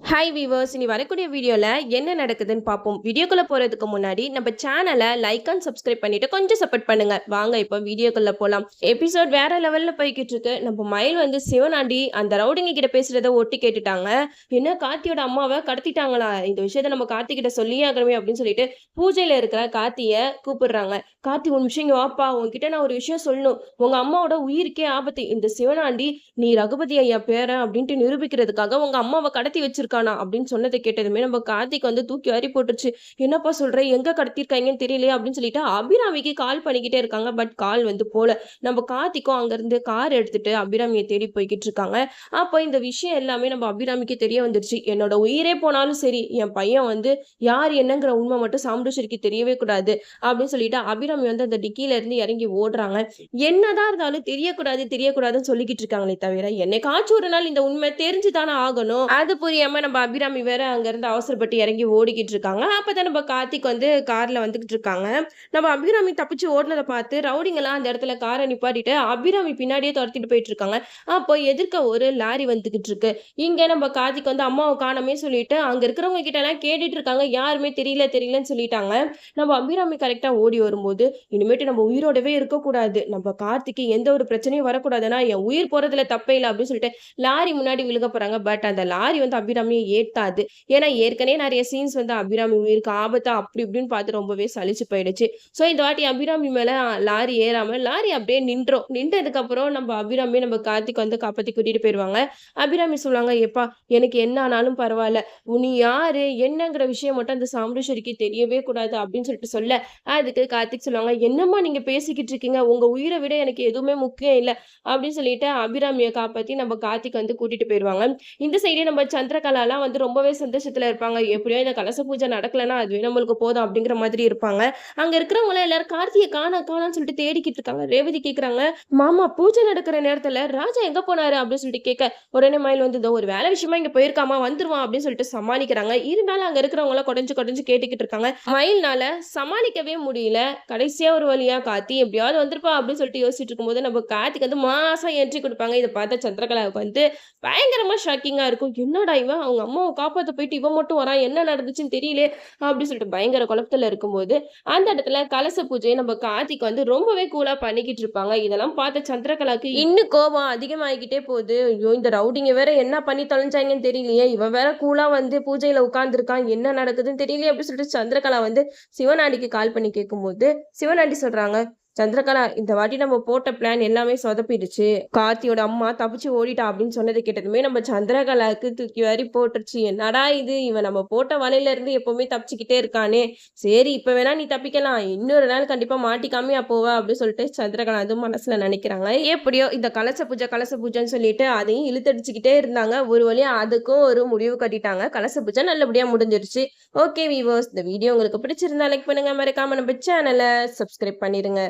Hi viewers இனி வரக்கூடிய வீடியோவில் என்ன நடக்குதுன்னு பார்ப்போம். வீடியோக்குள்ளே போகிறதுக்கு முன்னாடி நம்ம சேனலை லைக் அண்ட் சப்ஸ்கிரைப் பண்ணிட்டு கொஞ்சம் சப்போர்ட் பண்ணுங்க. வாங்க இப்போ வீடியோக்குள்ளே போகலாம் எபிசோட் வேற லெவலில் போய்கிட்டு இருக்கு. நம்ம மயில் வந்து சிவனாண்டி அந்த ரவுடிங்க கிட்ட பேசுகிறத ஒட்டி கேட்டுட்டாங்க. என்ன கார்த்தியோட அம்மாவை கடத்திட்டாங்களா? இந்த விஷயத்த நம்ம கார்த்தி கிட்ட சொல்லியே ஆகணுமே அப்படின்னு சொல்லிட்டு பூஜையில் இருக்கிற கார்த்தியை கூப்பிடுறாங்க. கார்த்தி ஒரு நிமிஷம் இங்கே வாப்பா. உங்ககிட்ட நான் ஒரு விஷயம் சொல்லணும். உங்க அம்மாவோட உயிருக்கே ஆபத்து. இந்த சிவனாண்டி நீ ரகுபதி ஐயா பேரன் அப்படின்ட்டு நிரூபிக்கிறதுக்காக உங்க அம்மாவை கடத்தி வச்சிருக்கானா அப்படின்னு சொன்னதை கேட்டதுமே நம்ம கார்த்திக் வந்து தூக்கி வாரி போட்டுருச்சு. என்னப்பா சொல்ற? எங்க கடத்திருக்காங்கன்னு தெரியலையே அப்படின்னு சொல்லிட்டு அபிராமிக்கு கால் பண்ணிக்கிட்டே இருக்காங்க. பட் கால் வந்து போல. நம்ம கார்த்திக்கும் அங்கிருந்து கார் எடுத்துட்டு அபிராமியை தேடி போய்கிட்டு இருக்காங்க. அப்போ இந்த விஷயம் எல்லாமே நம்ம அபிராமிக்கு தெரிய வந்துருச்சு. என்னோட உயிரே போனாலும் சரி என் பையன் வந்து யார் என்னங்கிற உண்மை மட்டும் சாமுண்டேஸ்வரிக்கு தெரியவே கூடாது அப்படின்னு சொல்லிட்டு அபிராமி வந்து அந்த டிக்கில இருந்து இறங்கி ஓடுறாங்க. என்னதான் இருந்தாலும் தெரியக்கூடாது தெரியக்கூடாதுன்னு சொல்லிக்கிட்டு இருக்காங்களே தவிர என்னைக்காச்சும் ஒரு நாள் இந்த உண்மை தெரிஞ்சு தானே ஆகணும். அது புரியாம நம்ம அபிராமி வேற அங்கேருந்து அவசரப்பட்டு இறங்கி ஓடிக்கிட்டு இருக்காங்க அப்பதான் நம்ம கார்த்திக் வந்து காரில் வந்துக்கிட்டு இருக்காங்க நம்ம அபிராமி தப்பிச்சு ஓடினதை பார்த்து ரவுடிங்கெல்லாம் அந்த இடத்துல காரை நிப்பாட்டிட்டு அபிராமி பின்னாடியே துரத்திட்டு போயிட்டு இருக்காங்க அப்போ எதிர்க்க ஒரு லாரி வந்துக்கிட்டு இருக்கு இங்கே நம்ம கார்த்திக் வந்து அம்மாவை காணமே சொல்லிட்டு அங்கே இருக்கிறவங்க கிட்ட எல்லாம் கேட்டுட்டு இருக்காங்க யாருமே தெரியல தெரியலன்னு சொல்லிட்டாங்க. நம்ம அபிராமி கரெக்டாக ஓடி வரும்போது இனிமேட்டு நம்ம உயிரோடவே இருக்கக்கூடாது. நம்ம கார்த்திக்கு எந்த ஒரு பிரச்சனையும் வரக்கூடாதுன்னா என் உயிர் போறதுல தப்பே இல்லை அப்படின்னு சொல்லிட்டு லாரி முன்னாடி விழுக போறாங்க. பட் அந்த லாரி வந்து அபிராமி அபிராமியை ஏத்தாது. ஏன்னா ஏற்கனவே நிறைய சீன்ஸ் வந்து அபிராமி உயிருக்கு ஆபத்தா அப்படி இப்படின்னு பார்த்து ரொம்பவே சலிச்சு போயிடுச்சு. ஸோ இந்த வாட்டி அபிராமி மேல லாரி ஏறாம லாரி அப்படியே நின்றோம். நின்றதுக்கு அப்புறம் நம்ம அபிராமி நம்ம கார்த்திக் வந்து காப்பாத்தி கூட்டிட்டு போயிடுவாங்க அபிராமி சொல்லுவாங்க எப்பா எனக்கு என்ன ஆனாலும் பரவாயில்ல. உனி யாரு? என்னங்கிற விஷயம் மட்டும் அந்த சாமுண்டேஸ்வரிக்கு தெரியவே கூடாது. அப்படின்னு சொல்லிட்டு சொல்ல. அதுக்கு கார்த்திக் சொல்லுவாங்க என்னம்மா நீங்க பேசிக்கிட்டு இருக்கீங்க? உங்க உயிரை விட எனக்கு எதுவுமே முக்கியம் இல்லை. அப்படின்னு சொல்லிட்டு அபிராமியை காப்பாத்தி நம்ம கார்த்திக் வந்து கூட்டிட்டு போயிடுவாங்க இந்த சைடே நம்ம சந்திரகலா சந்திரகலாலாம் வந்து ரொம்பவே சந்தோஷத்தில் இருப்பாங்க. எப்படியோ இந்த கலச பூஜை நடக்கலைன்னா அதுவே நம்மளுக்கு போதும் அப்படிங்கிற மாதிரி இருப்பாங்க. அங்கே இருக்கிறவங்க எல்லாரும் கார்த்தியை காண காணான்னு சொல்லிட்டு தேடிக்கிட்டு இருக்காங்க. ரேவதி கேட்குறாங்க மாமா பூஜை நடக்கிற நேரத்துல ராஜா எங்கே போனாரு? அப்படின்னு சொல்லிட்டு கேட்க உடனே மயில் வந்து "இதோ ஒரு வேலை விஷயமா இங்கே போயிருக்காமா? வந்துருவான். அப்படின்னு சொல்லிட்டு சமாளிக்கிறாங்க. இருந்தாலும் அங்கே இருக்கிறவங்களாம் குடஞ்சு குடஞ்சு கேட்டுக்கிட்டு இருக்காங்க. மயில்னால சமாளிக்கவே முடியல. கடைசியா ஒரு வழியா காத்தி எப்படியாவது வந்திருப்பா அப்படின்னு சொல்லிட்டு யோசிச்சுட்டு இருக்கும்போது நம்ம காத்திக்கு வந்து மாசம் என்ட்ரி கொடுப்பாங்க. இதை பார்த்தா சந்திரகலாவுக்கு வந்து பயங்கரமா ஷாக்கிங்கா இருக்கும். என்னடா இவன்? அவங்க அம்மாவை காப்பாற்ற போயிட்டு இவன் மட்டும் வரான் என்ன நடந்துச்சுன்னு தெரியல அப்படின்னு சொல்லிட்டு பயங்கர குழப்பத்தில் இருக்கும்போது அந்த இடத்துல கலச பூஜையை நம்ம கார்த்திக் வந்து ரொம்பவே கூலாக பண்ணிக்கிட்டு இருப்பாங்க. இதெல்லாம் பார்த்த சந்திரகலாக்கு இன்னும் கோபம் அதிகமாகிக்கிட்டே போகுது. ஐயோ இந்த ரவுடிங்க வேற என்ன பண்ணி தொலைஞ்சாங்கன்னு தெரியலையே. இவன் வேற கூலாக வந்து பூஜையில் உட்காந்துருக்கான் என்ன நடக்குதுன்னு தெரியலையே அப்படின்னு சொல்லிட்டு சந்திரகலா வந்து சிவனாண்டிக்கு கால் பண்ணி கேட்கும்போது சிவனாண்டி சொல்கிறாங்க சந்திரகலா இந்த வாட்டி நம்ம போட்ட பிளான் எல்லாமே சொதப்பிடுச்சு. கார்த்தியோட அம்மா தப்பிச்சு ஓடிட்டா அப்படின்னு சொன்னதை கேட்டதுமே நம்ம சந்திரகலாவுக்கு தூக்கி வாரி போட்டுருச்சு. என்னடா இது? இவன் நம்ம போட்ட வலையில இருந்து எப்பவுமே தப்பிச்சுக்கிட்டே இருக்கானே. சரி இப்ப வேணா நீ தப்பிக்கலாம். இன்னொரு நாள் கண்டிப்பா மாட்டிக்காமையா போவ அப்படின்னு சொல்லிட்டு சந்திரகலா அதுவும் மனசுல நினைக்கிறாங்க. எப்படியோ இந்த கலச பூஜை கலச பூஜைன்னு சொல்லிட்டு அதையும் இழுத்தடிச்சுக்கிட்டே இருந்தாங்க. ஒரு வழியா அதுக்கும் ஒரு முடிவு கட்டிட்டாங்க. கலச பூஜை நல்லபடியா முடிஞ்சிருச்சு. ஓகே வீவர்ஸ் இந்த வீடியோ உங்களுக்கு பிடிச்சிருந்தா லைக் பண்ணுங்க. மறக்காம நம்ம சேனலை சப்ஸ்கிரைப் பண்ணிருங்க.